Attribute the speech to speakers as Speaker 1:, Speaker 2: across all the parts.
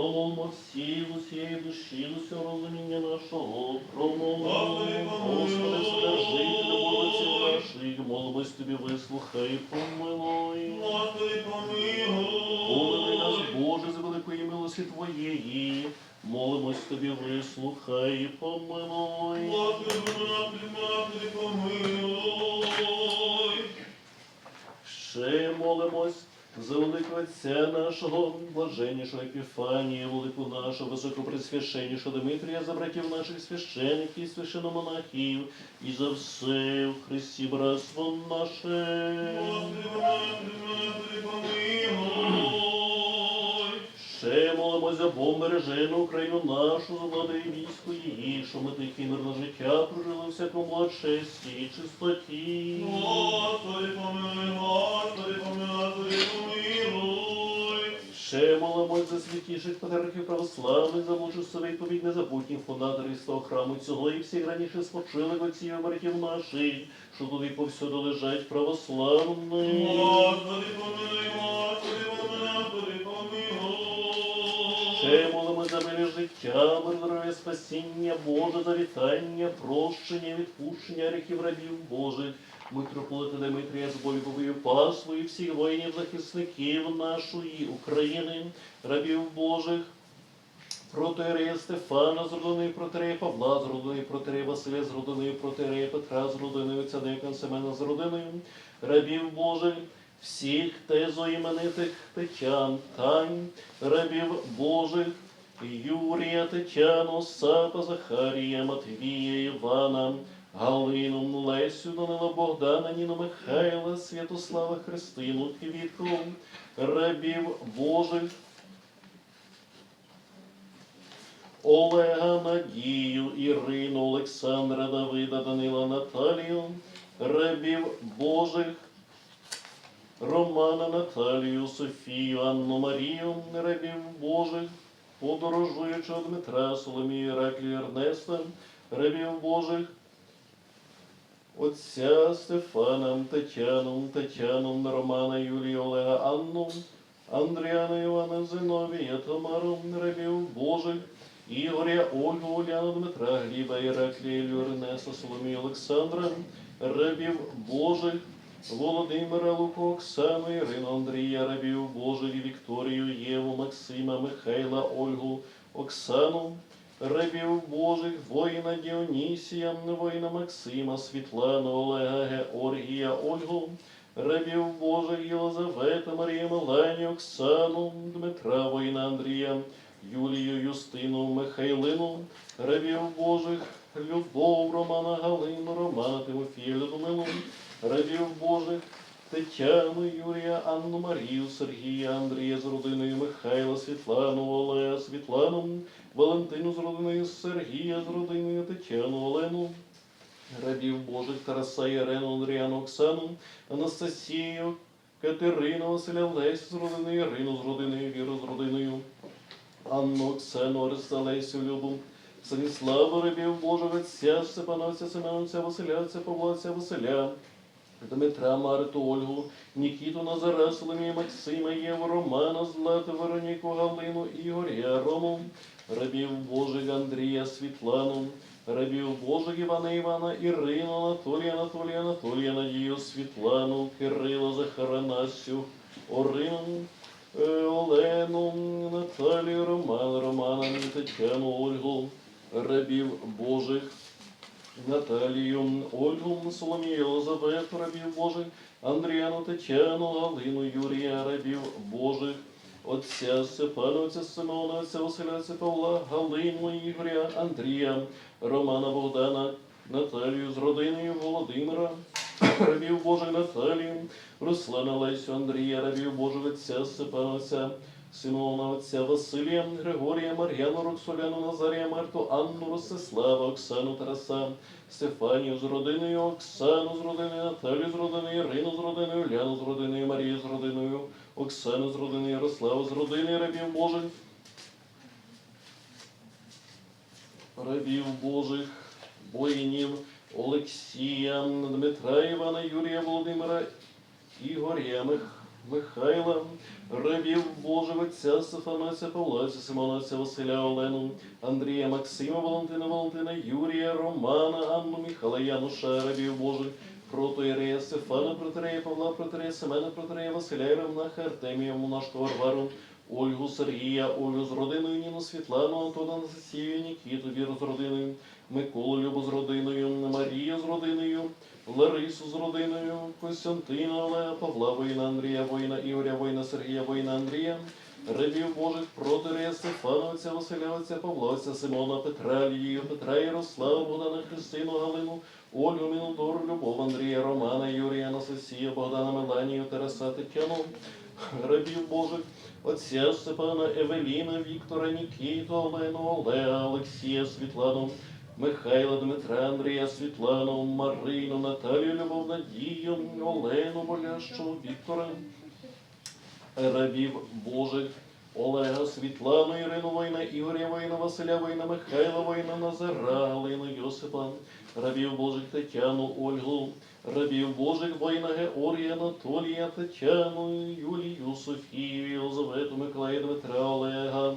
Speaker 1: Всі усієї душі, усього розуміння нашого. Промовмо,
Speaker 2: Господи, помилуй.
Speaker 1: Вседержителю вулиці наших, молимось тобі, вислухай, помилуй.
Speaker 2: Господи,
Speaker 1: Помилуй нас. Боже, з великої милості Твоєї. Молимось тобі, вислухай, помилуй.
Speaker 2: Господи, помилуй.
Speaker 1: Ще молимось за великого Отця нашого, блаженнішого Епіфанія, велику нашого, високопресвященнішого Дмитрія, за братів наших священиків священомонахів, і за все в Христі братство наше. Ще молимось за Бог бережену Україну нашу, за влади і військо її, що ми тихе і мирне життя прожили всякому благочесті і чистоті.
Speaker 2: Господи, помилуй, Господи, помилуй, Господи, помилуй.
Speaker 1: Ще молимось за святіших патріархів православних, за себе відповідь незабутніх фундаторів з того храму цього і всіх раніше спочили отців братів наших, що туди повсюди лежать православні.
Speaker 2: Господи, помилуй, Господи, помилуй, помилуй.
Speaker 1: Життя, мир, здоров'я, спасіння, Боже, завітання, прощення, відпущення гріхів рабів Божих. Митрополита Дмитрія з Бойковою паствою всіх воїнів захисників нашої України, рабів Божих, протирея Стефана з родиною протирея Павла, з родиною протирея Василя, з родиною протирея Петра, з родиною Цадика Семена, з родиною. Рабів Божих, всіх тезоіменитих Тетян, Тань, рабів Божих, Юрія, Тетяну, Сапа, Захарія, Матвія, Івана, Галину, Лесю, Данила, Богдана, Ніну, Михайла, Святослава, Христину, Квітку, рабів Божих, Олега, Надію, Ірину, Олександра, Давида, Данила, Наталію, рабів Божих, Романа, Наталію, Софію, Анну Марію, рабів Божих, подорожуючого Дмитра, Соломію, Іраклію, Ернеста, рабів Божих, Отця Стефана, Тетяну, Тетяну, Романа, Юлію, Олега, Анну, Андріана, Івана, Зиновія, Тамару, рабів Божих, Ігоря, Ольгу, Уляну, Дмитра, Гліба, Іраклія, Ілю, Ернеста, Соломію, Олександра, рабів Божих, Володимира, Луку, Оксану, Ірину, Андрія, рабів Божих, Вікторію, Єву, Максима, Михайла, Ольгу, Оксану, рабів Божих, воїна Діонісія, воїна Максима, Світлану, Олега, Георгія, Ольгу, рабів Божих, Єлизавета, Марія, Мелані, Оксану, Дмитра, воїна Андрія, Юлію, Юстину, Михайлину, рабів Божих, Любов, Романа, Галину, Романа, Тимофія, Людмилу, рабів Божих, Тетяну, Юрія, Анну Марію, Сергія, Андрія з родиною Михайла, Світлану, Олега, Світлану, Валентину з родиною Сергія, з родиною Тетяну, Олену, рабів Божих Тараса, Ірену, Андріану, Оксану, Анастасію, Катерину, Василя, Лесю з родиною Ірину, з родиною Віру, з родиною Анну, Оксану, Ориста, Лесю, Любу, Станіслава, рабів Божого, Отця, Семена, Отця, Василя, Отця, Павла, Отця, Василя, Дмитра, Марту, Ольгу, Нікіту, Назара, Соломію, Максима, Єву, Романа, Злату, Вероніку, Галину, Ігоря, Рому, рабів Божих, Андрія, Світлану, рабів Божих, Івана, Івана, Ірину, Анатолія, Анатолія, Анатолія, Надію, Світлану, Кирила, Захара, Настю, Орину, е, Олену, Наталію, Романа, Романа, Тетяну, Ольгу, рабів Божих, Наталію, Ольгу, Соломію, Єлизавету, рабів Божих, Андріану, Тетяну, Галину, Юрія, рабів Божих, Отця Степана, Отця Симона, Отця Василя, Павла, Галину, Ігоря, Андрія, Романа, Богдана, Наталію з родиною Володимира, рабів Божих Наталію, Руслана, Лесю, Андрія, рабів Божих, Отця Степана, Отця Симона, Отця Василія, Григорія, Мар'яну, Роксоляну, Назарія, Марту, Анну, Ростислава, Оксану, Тараса, Стефанію з родиною, Оксану з родиною, Наталію з родиною, Ірину з родиною, Ляну з родиною, Марію з родиною, Оксану з родиною, Ярославу з родиною, рабів Божих, рабів Божих, воїнів, Олексія, Дмитра, Івана, Юрія, Володимира, Ігоря, Мих, Михайла, Рибів, Божих отця Стефанася, Павлася, Симонася, Василя, Олену, Андрія, Максима, Валентина, Валентина, Юрія, Романа, Анну, Михайла, Януша, Рибів Божий, Протоєрея, Стефана, Протерея, Павла, Протерея, Семена, Протерея, Василя, Івана, Артемія, Монашка, Варвару, Ольгу, Сергія, Олю з родиною, Ніну, Світлану, Антона, Анастасію, Нікіту, Віру з родиною, Миколу, Любу з родиною, Марію з родиною, Ларису з родиною, Костянтина, Олега, Павла, воїна, Андрія, воїна, Ігоря, воїна, Сергія, воїна, Андрія, Рабів Божих, Протирія, Стефана, отця Василя, отця Павла, отця Симона, Петра, Лію, Петра, Ярослава, Богдана, Христину, Галину, Ольгу, Мінодор, Любов, Андрія, Романа, Юрія, Анастасія, Богдана, Меланію, Тараса, Тетяну, рабів Божих, отця Степана, Евеліна, Віктора, Нікіту, Олену, Олега, Олексія, Світлану, Михайла, Дмитра, Андрія, Світлану, Марину, Наталію, Любов, Надію, Олену, Болящу, Віктора, рабів Божих, Олега, Світлану, Ірину Война, Ігоря Война, Василя Война, Михайла Война, Назара, Галину, Йосипа, рабів Божих Тетяну, Ольгу, рабів Божих Война, Георгія, Анатолія, Тетяну, Юлію, Софію, Єлизавету, Миколая, Дмитра, Олега,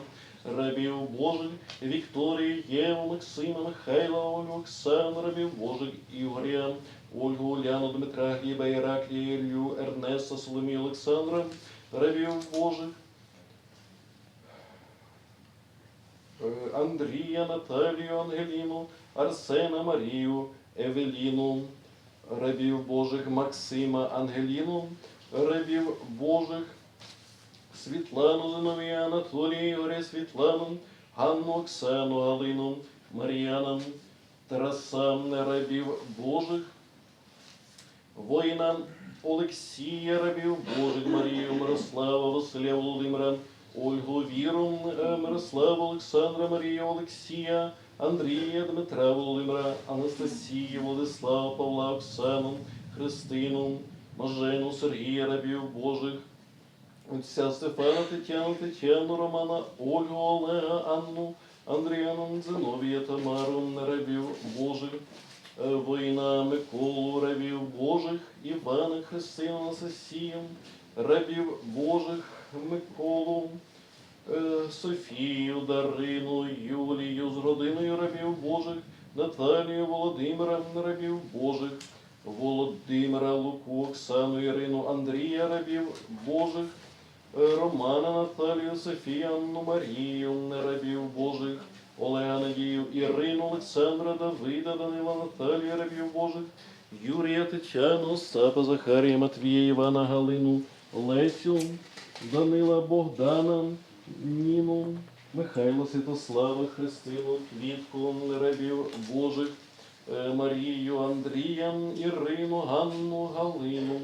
Speaker 1: рабів Божих, Вікторію, Єву, Максима, Михайла, Ольгу, Оксану, рабів Божих, Ігоря, Ольгу, Уляну, Дмитра, Гліба, Іраклія, Ілью, Ернеста, Соломію, Олександра, рабів Божих, е, Андрія, Наталію, Ангеліну, Арсена, Марію, Евеліну, рабів Божих, Максима, Ангеліну, рабів Божих, Світлану, Зиновія, Анатолія, Ігоря, Світлану, Ганну, Оксану, Галину, Мар'яна, Тараса, рабів Божих, воїна Олексія, рабів Божих, Марію, Мирослава, Василя, Володимира, Ольгу, Віру, Мирослава, Олександра, Марію, Олексія, Андрія, Дмитра, Володимира, Анастасію, Владислава, Павла, Оксану, Христину, Мажену, Сергія, рабів Божих, Отця Стефана, Тетяну, Тетяну, Романа, Ольгу, Олега, Анну, Андріану, Зиновія, Тамару, рабів Божих, е, воїна Миколу, рабів Божих, Івана, Христину, Анастасію, рабів Божих, Миколу, Софію, Дарину, Юлію з родиною рабів Божих, Наталію, Володимира, рабів Божих, Володимира, Луку, Оксану, Ірину, Андрія, рабів Божих, е, Романа, Наталію, Софію, Анну, Марію, рабів Божих, Олега, Надію, Ірину, Олександра, Давида, Данила, Наталію, рабів Божих, Юрія, Тетяну, Остапа, Захарія, Матвія, Івана, Галину, Лесю, Данила, Богдана, Ніну, Михайла, Святослава, Христину, Квітку, рабів Божих, е, Марію, Андрія, Ірину, Ганну, Галину,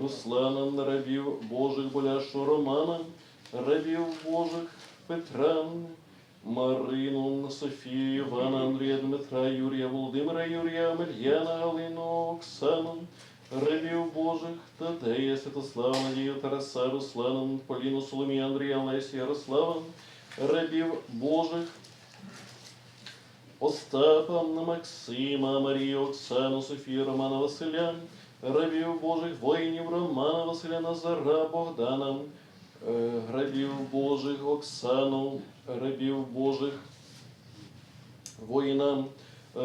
Speaker 1: Руслана, рабів Божих, Боляшу, Романа, рабів Божих, Петра, Марину, Софію, Івана, Андрія, Дмитра, Юрія, Володимира, Юрія, Мельяна, Галину, Оксану, рабів Божих, Тадея, Святослава, Надію, Тараса, Руслана, Поліну, Соломію, Андрія, Лесі, Ярослава, рабів Божих, Остапа, Максима, Марію, Оксану, Софію, Романа, Василя, рабів Божих, воїнів Романа, Василя, Назара, Богдана, е, рабів Божих, Оксану, рабів Божих, воїна е,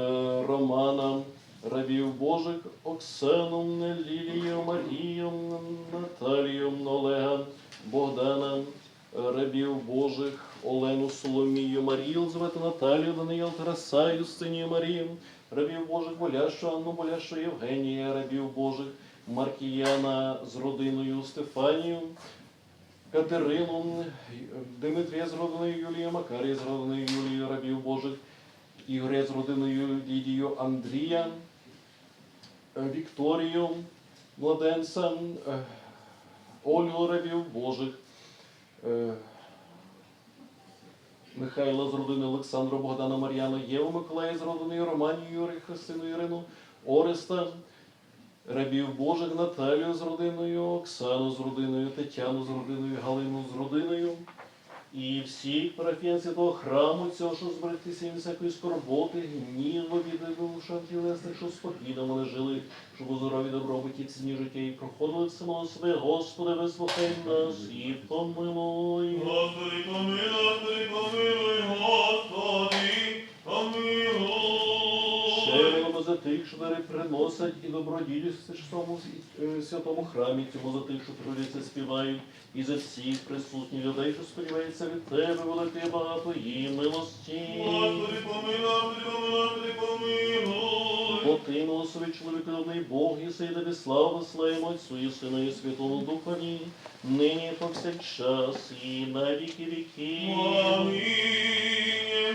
Speaker 1: Романа, рабів Божих, Оксану, Лілію, Марію, Наталію, Олега, Богдана, рабів Божих, Олену, Соломію, Марію, Елизавету, Наталію, Даниїл, Тараса, Юстинію, Марію, рабів Божих, Боляшу, Анну, Боляшу, Євгенія, рабів Божих, Маркіяна з родиною Стефанію, Катерину, Димитрія з родиною Юлію, Макарія з родиною Юлію, рабів Божих, Ігоря з родиною Лідію, Андрія, Вікторію, Младенця, е, Ольгу рабів Божих, е, Михайла з родини Олександра, Богдана, Мар'яна, Єву, Миколая з родиною Романію, Юрію, Христину, Ірину, Ореста, рабів Божих, Наталію з родиною, Оксану з родиною, Тетяну з родиною, Галину з родиною, І всіх парафіян того храму цього, що зберегтися від всякої скорботи, гніву, від вилушан тілесних, що спокійно вони жили, щоб у здорові добробуті ціні життя і проходили самого себе, Господи, вислухай нас і помилуй.
Speaker 2: Господи, помилуй, помилуй, Господи, помилуй.
Speaker 1: Тих, що дари приносять і доброділі святому, е, святому храмі, цьому за тих, що трудяться, співають, і за всіх присутніх людей, що сподіваються від тебе, великої багатої милості.
Speaker 2: Господи, помилуй, помилуй, помилуй.
Speaker 1: Бо ти милосовий чоловіколюбний Бог, і сей тобі славу славимо Отцю і Сину і Святому Духові, нині повсякчас, і на віки віки.
Speaker 2: Амінь.